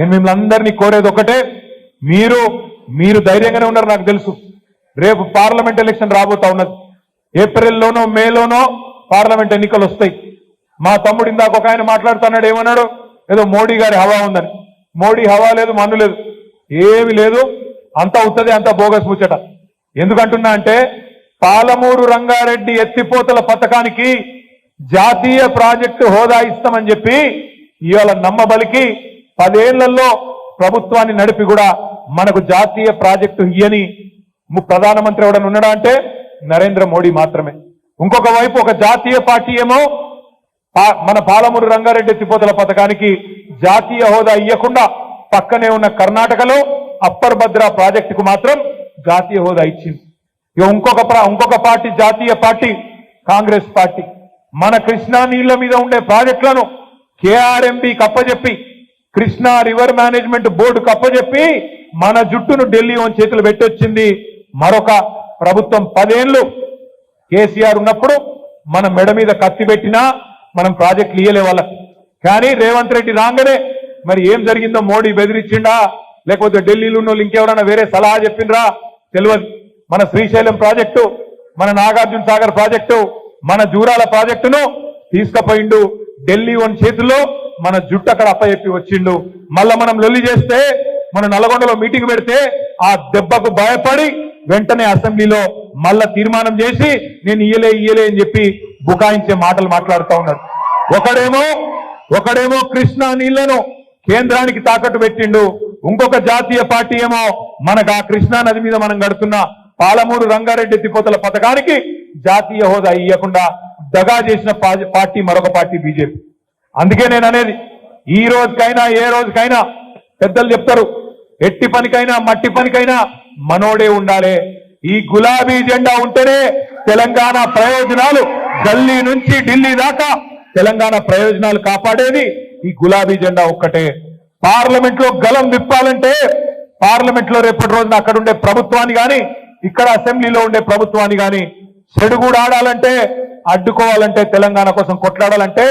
నేను మిమ్మల్ని అందరినీ కోరేది ఒకటే మీరు మీరు ధైర్యంగానే ఉన్నారు నాకు తెలుసు. రేపు పార్లమెంట్ ఎలక్షన్ రాబోతా ఉన్నది. ఏప్రిల్లోనో మేలోనో పార్లమెంట్ ఎన్నికలు వస్తాయి. మా తమ్ముడు ఇందాక ఒక ఆయన మాట్లాడుతున్నాడు ఏమన్నాడు? ఏదో మోడీ గారి హవా ఉందని. మోడీ హవా లేదు మన్ను లేదు. ఏమి లేదు అంత ఉత్తది అంత బోగస్ ముచ్చట. ఎందుకంటున్నా అంటే పాలమూరు రంగారెడ్డి ఎత్తిపోతల పథకానికి జాతీయ ప్రాజెక్టు హోదా ఇస్తామని చెప్పి ఇవాళ నమ్మబలికి పదేళ్ళలో ప్రభుత్వాన్ని నడిపి కూడా మనకు జాతీయ ప్రాజెక్టు ఇయ్యని ప్రధానమంత్రి ఎవడని ఉన్నాడా అంటే నరేంద్ర మోడీ మాత్రమే. ఇంకొక వైపు ఒక జాతీయ పార్టీ ఏమో మన పాలమూరు రంగారెడ్డి ఎత్తిపోతల పథకానికి జాతీయ హోదా ఇవ్వకుండా పక్కనే ఉన్న కర్ణాటకలో అప్పర్ భద్ర ప్రాజెక్టుకు మాత్రం జాతీయ హోదా ఇచ్చింది. ఇక ఇంకొక ఇంకొక పార్టీ జాతీయ పార్టీ కాంగ్రెస్ పార్టీ. మన కృష్ణా నీళ్ళ మీద ఉండే ప్రాజెక్టులను కేఆర్ఎంపీ కప్పజెప్పి కృష్ణా రివర్ మేనేజ్మెంట్ బోర్డు కప్పజెప్పి మన జుట్టును ఢిల్లీ వన్ చేతులు పెట్టొచ్చింది. మరొక ప్రభుత్వం పదేళ్ళు కేసీఆర్ ఉన్నప్పుడు మన మెడ మీద కత్తి పెట్టినా మనం ప్రాజెక్టులు ఇయ్యలే వాళ్ళకి. కానీ రేవంత్ రెడ్డి రాగానే మరి ఏం జరిగిందో మోడీ బెదిరించిండా? లేకపోతే ఢిల్లీలో ఉన్న ఇంకెవరైనా వేరే సలహా చెప్పిండ్రా? తెలియదు. మన శ్రీశైలం ప్రాజెక్టు మన నాగార్జున సాగర్ ప్రాజెక్టు మన జూరాల ప్రాజెక్టును తీసుకుపోయిండు ఢిల్లీ వన్ చేతుల్లో మన జుట్టు అక్కడ అప్పచెప్పి వచ్చిండు. మళ్ళా మనం లొల్లి చేస్తే మన నల్గొండలో మీటింగ్ పెడితే ఆ దెబ్బకు భయపడి వెంటనే అసెంబ్లీలో మళ్ళా తీర్మానం చేసి నేను ఇయ్యలే ఇయ్యలే అని చెప్పి బుకాయించే మాటలు మాట్లాడుతూ ఉన్నాడు. ఒకడేమో ఒకడేమో కృష్ణా నీళ్ళను కేంద్రానికి తాకట్టు పెట్టిండు. ఇంకొక జాతీయ పార్టీ ఏమో మనకు ఆ కృష్ణా నది మీద మనం గడుతున్న పాలమూరు రంగారెడ్డి ఎత్తిపోతల పథకానికి జాతీయ హోదా ఇవ్వకుండా దగా చేసిన పార్టీ మరొక పార్టీ బీజేపీ. అందుకే నేను అనేది ఈ రోజుకైనా ఏ రోజుకైనా పెద్దలు చెప్తారు ఎట్టి పనికైనా మట్టి పనికైనా మనోడే ఉండాలి. ఈ గులాబీ జెండా ఉంటేనే తెలంగాణ ప్రయోజనాలు గల్లీ నుంచి ఢిల్లీ దాకా తెలంగాణ ప్రయోజనాలు కాపాడేది ఈ గులాబీ జెండా ఒక్కటే. పార్లమెంట్లో గలం విప్పాలంటే పార్లమెంట్లో రేపటి రోజున అక్కడ ఉండే ప్రభుత్వాన్ని గాని ఇక్కడ అసెంబ్లీలో ఉండే ప్రభుత్వాన్ని గాని చెడుగుడు ఆడాలంటే అడ్డుకోవాలంటే తెలంగాణ కోసం కొట్లాడాలంటే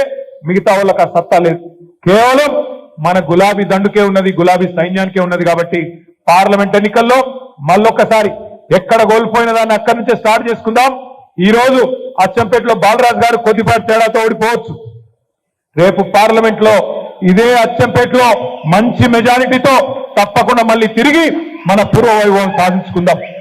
మిగతా వాళ్ళకి ఆ సత్తా లేదు. కేవలం మన గులాబీ దండుకే ఉన్నది గులాబీ సైన్యానికే ఉన్నది కాబట్టి పార్లమెంట్ ఎన్నికల్లో మళ్ళొక్కసారి ఎక్కడ కోల్పోయిన దాన్ని అక్కడి నుంచే స్టార్ట్ చేసుకుందాం. ఈ రోజు అచ్చంపేటలో బాలరాజు గారు కొద్దిపాటి తేడాతో ఓడిపోవచ్చు. రేపు పార్లమెంట్లో ఇదే అచ్చంపేటలో మంచి మెజారిటీతో తప్పకుండా మళ్ళీ తిరిగి మన పూర్వ వైభవం సాధించుకుందాం.